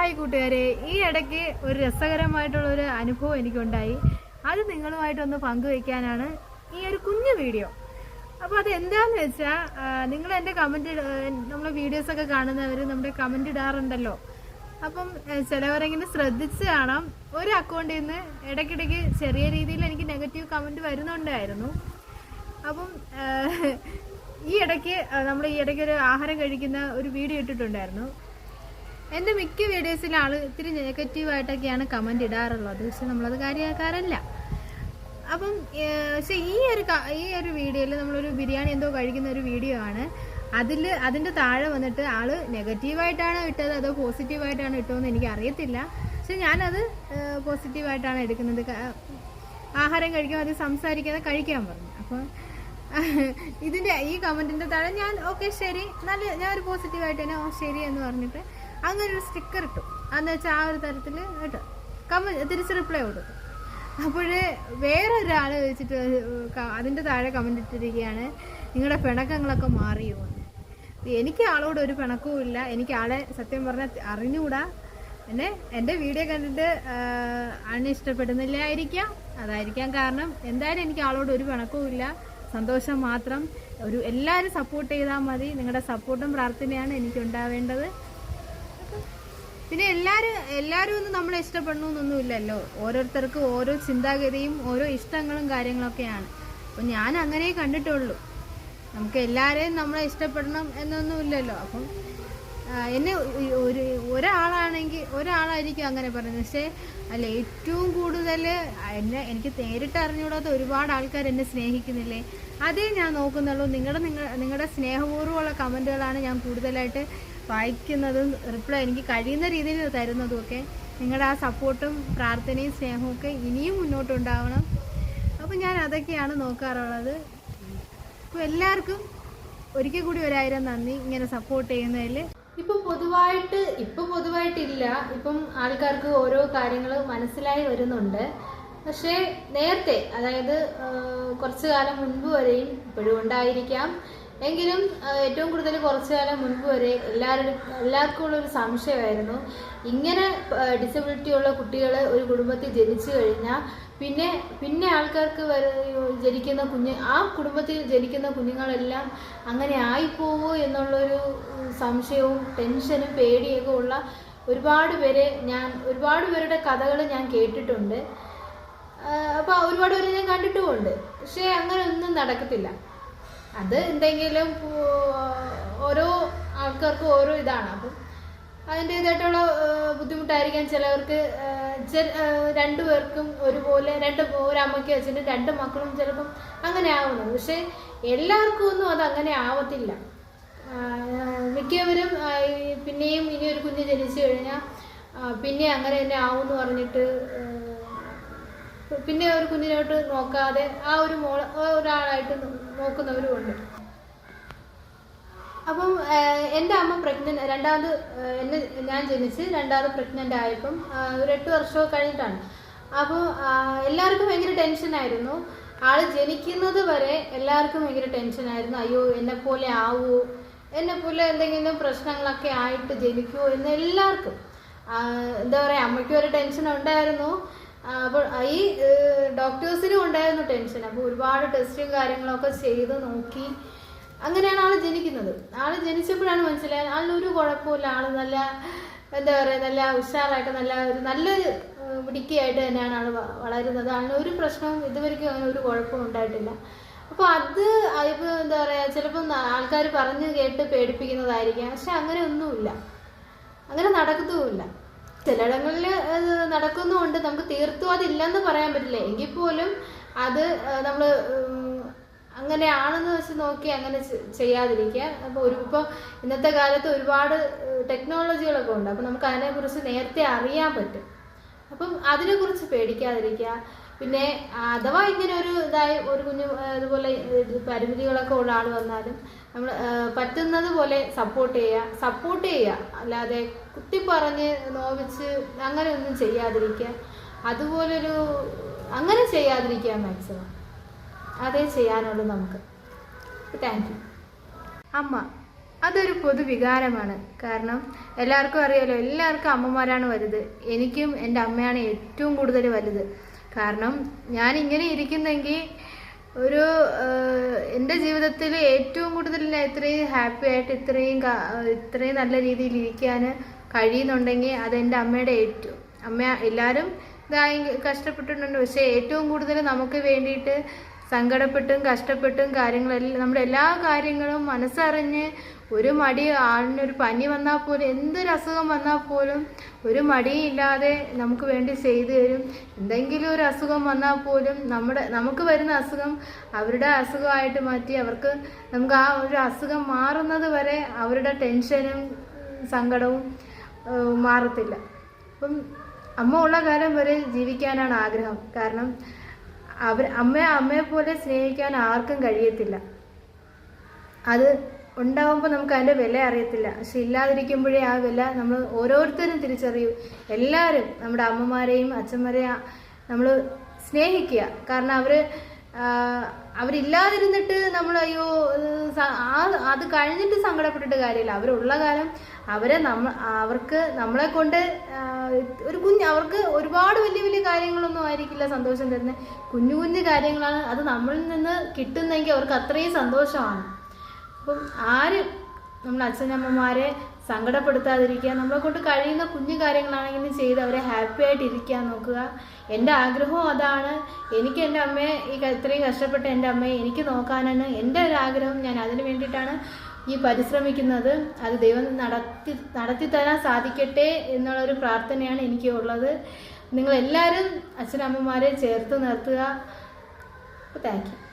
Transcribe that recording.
Hi കൂട്ടുകാരെ. ഈ ഇടയ്ക്ക് ഒരു രസകരമായിട്ടുള്ള ഒരു അനുഭവം എനിക്കുണ്ടായി. അത് നിങ്ങളുമായിട്ടൊന്ന് പങ്കുവയ്ക്കാനാണ് ഈ ഒരു കുഞ്ഞു വീഡിയോ. അപ്പോൾ അത് എന്താന്ന് വെച്ചാൽ നിങ്ങൾ എന്റെ കമന്റ് നമ്മളെ വീഡിയോസൊക്കെ കാണുന്നവർ നമ്മുടെ കമന്റ് ഇടാറുണ്ടല്ലോ. അപ്പം ചിലവരെങ്ങനെ ശ്രദ്ധിച്ച് കാണാം. ഒരു അക്കൗണ്ടിൽ നിന്ന് ഇടയ്ക്കിടയ്ക്ക് ചെറിയ രീതിയിൽ എനിക്ക് നെഗറ്റീവ് കമന്റ് വരുന്നുണ്ടായിരുന്നു. അപ്പം ഈ ഇടയ്ക്ക് നമ്മൾ ഈ ഇടയ്ക്ക് ഒരു ആഹാരം കഴിക്കുന്ന ഒരു വീഡിയോ ഇട്ടിട്ടുണ്ടായിരുന്നു. എന്റെ മിക്ക വീഡിയോസിലും ആൾ ഇത്തിരി നെഗറ്റീവായിട്ടൊക്കെയാണ് കമന്റ് ഇടാറുള്ളത്. പക്ഷെ നമ്മളത് കാര്യമാക്കാറില്ല അപ്പം പക്ഷെ ഈ ഒരു ഈ ഒരു വീഡിയോയിൽ നമ്മളൊരു ബിരിയാണി എന്തോ കഴിക്കുന്ന ഒരു വീഡിയോ ആണ്. അതിൽ അതിന്റെ താഴെ വന്നിട്ട് ആൾ നെഗറ്റീവായിട്ടാണ് ഇട്ടത്? അതോ പോസിറ്റീവായിട്ടാണ് ഇട്ടതെന്ന് എനിക്ക് അറിയത്തില്ല. പക്ഷെ ഞാനത് പോസിറ്റീവായിട്ടാണ് എടുക്കുന്നത്. ആഹാരം കഴിക്കാൻ അത് സംസാരിക്കാതെ കഴിക്കാൻ പറഞ്ഞു. അപ്പോൾ ഇതിന്റെ ഈ കമന്റിന്റെ താഴെ ഞാൻ ഓക്കെ ശരി. നല്ല ഞാൻ ഒരു പോസിറ്റീവായിട്ട് തന്നെ ഓ ശരി എന്ന് പറഞ്ഞിട്ട് അങ്ങനെ ഒരു സ്റ്റിക്കർ ഇട്ടു. അന്ന് വെച്ചാൽ ആ ഒരു തരത്തിൽ കേട്ടോ കമ തിരിച്ച് റിപ്ലൈ കൊടുത്തു. അപ്പോഴേ വേറൊരാൾ വെച്ചിട്ട് അതിന്റെ താഴെ കമന്റ് ഇട്ടിരിക്കുകയാണ് നിങ്ങളുടെ പിണക്കങ്ങളൊക്കെ മാറിയോ? എന്ന്. എനിക്ക് ആളോട് ഒരു പിണക്കവും ഇല്ല. എനിക്ക് ആളെ സത്യം പറഞ്ഞാൽ അറിഞ്ഞുകൂടാ എന്നെ എന്റെ വീഡിയോ കണ്ടിട്ട് അണിഷ്ടപ്പെടുന്നില്ലായിരിക്കാം. അതായിരിക്കാം കാരണം എന്തായാലും എനിക്ക് ആളോട് ഒരു പിണക്കവും ഇല്ല. സന്തോഷം മാത്രം. ഒരു എല്ലാവരും സപ്പോർട്ട് ചെയ്താൽ മതി. നിങ്ങളുടെ സപ്പോർട്ടും പ്രാർത്ഥനയാണ് എനിക്ക് ഉണ്ടാവേണ്ടത്. പിന്നെ എല്ലാവരും എല്ലാവരും ഒന്നും നമ്മളെ ഇഷ്ടപ്പെടണമെന്നൊന്നുമില്ലല്ലോ ഓരോരുത്തർക്കും ഓരോ ചിന്താഗതിയും ഓരോ ഇഷ്ടങ്ങളും കാര്യങ്ങളൊക്കെയാണ്. അപ്പം ഞാൻ അങ്ങനെ കണ്ടിട്ടുള്ളൂ. നമുക്ക് എല്ലാവരെയും നമ്മളെ ഇഷ്ടപ്പെടണം എന്നൊന്നുമില്ലല്ലോ. അപ്പം എന്നെ ഒരു ഒരാളാണെങ്കിൽ ഒരാളായിരിക്കും അങ്ങനെ പറയുന്നത്. പക്ഷേ അല്ല ഏറ്റവും കൂടുതൽ എന്നെ എനിക്ക് നേരിട്ട് അറിഞ്ഞുകൂടാത്ത ഒരുപാട് ആൾക്കാർ എന്നെ സ്നേഹിക്കുന്നില്ലേ? അതേ ഞാൻ നോക്കുന്നുള്ളൂ. നിങ്ങളുടെ നിങ്ങളുടെ സ്നേഹപൂർവമുള്ള കമന്റുകളാണ് ഞാൻ കൂടുതലായിട്ട് വായിക്കുന്നതും റിപ്ലൈ എനിക്ക് കഴിയുന്ന രീതിയിൽ തരുന്നതും ഒക്കെ നിങ്ങളുടെ ആ സപ്പോർട്ടും പ്രാർത്ഥനയും സ്നേഹവും ഒക്കെ ഇനിയും മുന്നോട്ടുണ്ടാവണം. അപ്പം ഞാൻ അതൊക്കെയാണ് നോക്കാറുള്ളത്. അപ്പോൾ എല്ലാവർക്കും ഒരിക്കൽ കൂടി ഒരായിരം നന്ദി ഇങ്ങനെ സപ്പോർട്ട് ചെയ്യുന്നതിൽ. ഇപ്പം പൊതുവായിട്ട് ഇപ്പം പൊതുവായിട്ടില്ല. ഇപ്പം ആൾക്കാർക്ക് ഓരോ കാര്യങ്ങൾ മനസ്സിലായി വരുന്നുണ്ട്. പക്ഷേ നേരത്തെ അതായത് കുറച്ചു കാലം മുൻപ് വരെയും ഇപ്പോഴും ഉണ്ടായിരിക്കാം. എങ്കിലും ഏറ്റവും കൂടുതൽ കുറച്ചു കാലം മുൻപ് വരെ എല്ലാവരും എല്ലാവർക്കും ഉള്ള ഒരു സംശയമായിരുന്നു. ഇങ്ങനെ ഡിസബിലിറ്റി ഉള്ള കുട്ടികൾ ഒരു കുടുംബത്തിൽ ജനിച്ചു കഴിഞ്ഞാൽ പിന്നെ പിന്നെ ആൾക്കാർക്ക് ജനിക്കുന്ന കുഞ്ഞ് ആ കുടുംബത്തിൽ ജനിക്കുന്ന കുഞ്ഞുങ്ങളെല്ലാം അങ്ങനെ ആയിപ്പോവോ എന്നുള്ളൊരു സംശയവും ടെൻഷനും പേടിയൊക്കെ ഉള്ള ഒരുപാട് പേരെ ഞാൻ ഒരുപാട് പേരുടെ കഥകൾ ഞാൻ കേട്ടിട്ടുണ്ട്. അപ്പോൾ ഒരുപാട് പേരെ ഞാൻ കണ്ടിട്ടുമുണ്ട്. പക്ഷേ അങ്ങനെ ഒന്നും നടക്കത്തില്ല. അത് എന്തെങ്കിലും ഓരോ ആൾക്കാർക്ക് ഓരോ ഇതാണ്. അപ്പം അതിന്റേതായിട്ടുള്ള ബുദ്ധിമുട്ടായിരിക്കാം. ചിലവർക്ക് രണ്ടു പേർക്കും ഒരുപോലെ രണ്ട് ഒരമ്മയ്ക്ക് വെച്ചിട്ട് രണ്ട് മക്കളും ചിലപ്പം അങ്ങനെ ആവുന്നത് പക്ഷേ എല്ലാവർക്കും ഒന്നും അത് അങ്ങനെ ആവത്തില്ല. മിക്കവരും പിന്നെയും ഇനി ഒരു കുഞ്ഞ് ജനിച്ചു കഴിഞ്ഞാൽ പിന്നെ അങ്ങനെ തന്നെ ആവും എന്ന് പറഞ്ഞിട്ട് പിന്നെ ഒരു കുഞ്ഞിനോട്ട് നോക്കാതെ ആ ഒരു മോള ഒരാളായിട്ട് നോക്കുന്നവരും ഉണ്ട് അപ്പം എന്റെ അമ്മ പ്രഗ്നന്റ് രണ്ടാമത് എന്നെ ഞാൻ ജനിച്ച് രണ്ടാമത് പ്രഗ്നന്റ് ആയപ്പം ഒരു എട്ട് വർഷമൊക്കെ കഴിഞ്ഞിട്ടാണ്. അപ്പോൾ എല്ലാവർക്കും ഭയങ്കര ടെൻഷനായിരുന്നു ആൾ ജനിക്കുന്നത് വരെ എല്ലാവർക്കും ഭയങ്കര ടെൻഷനായിരുന്നു അയ്യോ എന്നെ പോലെ ആവുമോ എന്നെ പോലെ എന്തെങ്കിലും പ്രശ്നങ്ങളൊക്കെ ആയിട്ട് ജനിക്കുമോ എന്ന് എല്ലാവർക്കും. എന്താ പറയുക അമ്മയ്ക്കും ഒരു ടെൻഷൻ ഉണ്ടായിരുന്നു. അപ്പോൾ ഈ ഡോക്ടേഴ്സിനും ഉണ്ടായിരുന്നു ടെൻഷൻ അപ്പോൾ ഒരുപാട് ടെസ്റ്റും കാര്യങ്ങളൊക്കെ ചെയ്ത് നോക്കി അങ്ങനെയാണ് ആൾ ജനിക്കുന്നത്. ആൾ ജനിച്ചപ്പോഴാണ് മനസ്സിലായത് ആളിന് ഒരു കുഴപ്പമില്ല ആൾ നല്ല എന്താ പറയുക നല്ല ഉഷാറായിട്ട് നല്ല ഒരു നല്ലൊരു പിടിക്കയായിട്ട് തന്നെയാണ് ആൾ വളരുന്നത്. ആളിന് ഒരു പ്രശ്നവും ഇതുവരെയ്ക്കും അങ്ങനെ ഒരു കുഴപ്പവും ഉണ്ടായിട്ടില്ല. അപ്പോൾ അത് ഇപ്പോൾ എന്താ പറയുക ചിലപ്പം ആൾക്കാർ പറഞ്ഞു കേട്ട് പേടിപ്പിക്കുന്നതായിരിക്കാം. പക്ഷെ അങ്ങനെ ഒന്നുമില്ല അങ്ങനെ നടക്കത്തുമില്ല. ചിലയിടങ്ങളിൽ നടക്കുന്നുണ്ട് നമുക്ക് തീർത്തും അതില്ലെന്ന് പറയാൻ പറ്റില്ല. എങ്കിൽ പോലും അത് നമ്മൾ അങ്ങനെയാണെന്ന് വെച്ച് നോക്കി അങ്ങനെ ചെയ്യാതിരിക്കുക. അപ്പോൾ ഒരു ഇപ്പോൾ ഇന്നത്തെ കാലത്ത് ഒരുപാട് ടെക്നോളജികളൊക്കെ ഉണ്ട്. അപ്പോൾ നമുക്ക് അതിനെക്കുറിച്ച് നേരത്തെ അറിയാൻ പറ്റും. അപ്പം അതിനെക്കുറിച്ച് പേടിക്കാതിരിക്കുക. പിന്നെ അഥവാ ഇങ്ങനെ ഒരു ഇതായി ഒരു കുഞ്ഞു ഇതുപോലെ പരിമിതികളൊക്കെ ഉള്ള ആൾ വന്നാലും നമ്മൾ പറ്റുന്നത് പോലെ സപ്പോർട്ട് ചെയ്യുക സപ്പോർട്ട് ചെയ്യുക അല്ലാതെ കുത്തിപ്പറഞ്ഞ് നോവിച്ച് അങ്ങനെ ഒന്നും ചെയ്യാതിരിക്കുക. അതുപോലൊരു അങ്ങനെ ചെയ്യാതിരിക്കുക മാക്സിമം അതേ ചെയ്യാനുള്ളൂ നമുക്ക്. താങ്ക് യു അമ്മ അതൊരു പൊതുവികാരമാണ് കാരണം എല്ലാവർക്കും അറിയാലോ എല്ലാവർക്കും അമ്മമാരാണ് വലുത്. എനിക്കും എന്റെ അമ്മയാണ് ഏറ്റവും കൂടുതൽ വലുത്. കാരണം ഞാൻ ഇങ്ങനെ ഇരിക്കുന്നെങ്കിൽ ഒരു എന്റെ ജീവിതത്തിൽ ഏറ്റവും കൂടുതൽ ഞാൻ ഇത്രയും ഹാപ്പി ആയിട്ട് ഇത്രയും ഇത്രയും നല്ല രീതിയിൽ ഇരിക്കാൻ കഴിയുന്നുണ്ടെങ്കിൽ അത് എന്റെ അമ്മയുടെ ഏറ്റവും അമ്മ എല്ലാവരും ഇതായി കഷ്ടപ്പെട്ടിട്ടുണ്ട്. പക്ഷേ ഏറ്റവും കൂടുതൽ നമുക്ക് വേണ്ടിയിട്ട് സങ്കടപ്പെട്ടും കഷ്ടപ്പെട്ടും കാര്യങ്ങളെല്ലാം നമ്മുടെ എല്ലാ കാര്യങ്ങളും മനസ്സറിഞ്ഞ് ഒരു മടി ആളിനൊരു പനി വന്നാൽ പോലും എന്തൊരു അസുഖം വന്നാൽ പോലും ഒരു മടിയില്ലാതെ നമുക്ക് വേണ്ടി ചെയ്തു തരും. എന്തെങ്കിലും ഒരു അസുഖം വന്നാൽ പോലും നമ്മുടെ നമുക്ക് വരുന്ന അസുഖം അവരുടെ അസുഖമായിട്ട് മാറ്റി അവർക്ക് നമുക്ക് ആ ഒരു അസുഖം മാറുന്നത് വരെ അവരുടെ ടെൻഷനും സങ്കടവും മാറത്തില്ല. അപ്പം അമ്മ ഉള്ള കാലം വരെ ജീവിക്കാനാണ് ആഗ്രഹം. കാരണം അവർ അമ്മയെ അമ്മയെ പോലെ സ്നേഹിക്കാൻ ആർക്കും കഴിയത്തില്ല. അത് ഉണ്ടാവുമ്പോൾ നമുക്ക് അതിന്റെ വില അറിയത്തില്ല. പക്ഷെ ഇല്ലാതിരിക്കുമ്പോഴേ ആ വില നമ്മൾ ഓരോരുത്തരും തിരിച്ചറിയും. എല്ലാവരും നമ്മുടെ അമ്മമാരെയും അച്ഛന്മാരെയും നമ്മൾ സ്നേഹിക്കുക. കാരണം അവർ അവരില്ലാതിരുന്നിട്ട് നമ്മൾ അയ്യോ അത് കഴിഞ്ഞിട്ട് സങ്കടപ്പെട്ടിട്ട് കാര്യമില്ല. അവരുള്ള കാലം അവരെ നമ്മ അവർക്ക് നമ്മളെ കൊണ്ട് ഒരു കുഞ്ഞ് അവർക്ക് ഒരുപാട് വലിയ വലിയ കാര്യങ്ങളൊന്നും ആയിരിക്കില്ല സന്തോഷം തരുന്നത്. കുഞ്ഞു കുഞ്ഞു കാര്യങ്ങളാണ് അത് നമ്മളിൽ നിന്ന് കിട്ടുന്നെങ്കിൽ അവർക്ക് അത്രയും സന്തോഷമാണ്. അപ്പം ആര് നമ്മൾ അച്ഛനമ്മമാരെ സങ്കടപ്പെടുത്താതിരിക്കുക നമ്മളെ കൊണ്ട് കഴിയുന്ന കുഞ്ഞു കാര്യങ്ങളാണെങ്കിലും ചെയ്ത് അവരെ ഹാപ്പി ആയിട്ട് ഇരിക്കാൻ നോക്കുക. എന്റെ ആഗ്രഹവും അതാണ്. എനിക്ക് എന്റെ അമ്മയെ ഈ ഇത്രയും കഷ്ടപ്പെട്ട എന്റെ അമ്മയെ എനിക്ക് നോക്കാനാണ് എന്റെ ഒരു ആഗ്രഹം. ഞാൻ അതിന് വേണ്ടിയിട്ടാണ് ഈ പരിശ്രമിക്കുന്നത്. അത് ദൈവം നടത്തി നടത്തി തരാൻ സാധിക്കട്ടെ എന്നുള്ളൊരു പ്രാർത്ഥനയാണ് എനിക്ക് ഉള്ളത് നിങ്ങളെല്ലാവരും അച്ഛനമ്മമാരെ ചേർത്ത് നിർത്തുക. Thank you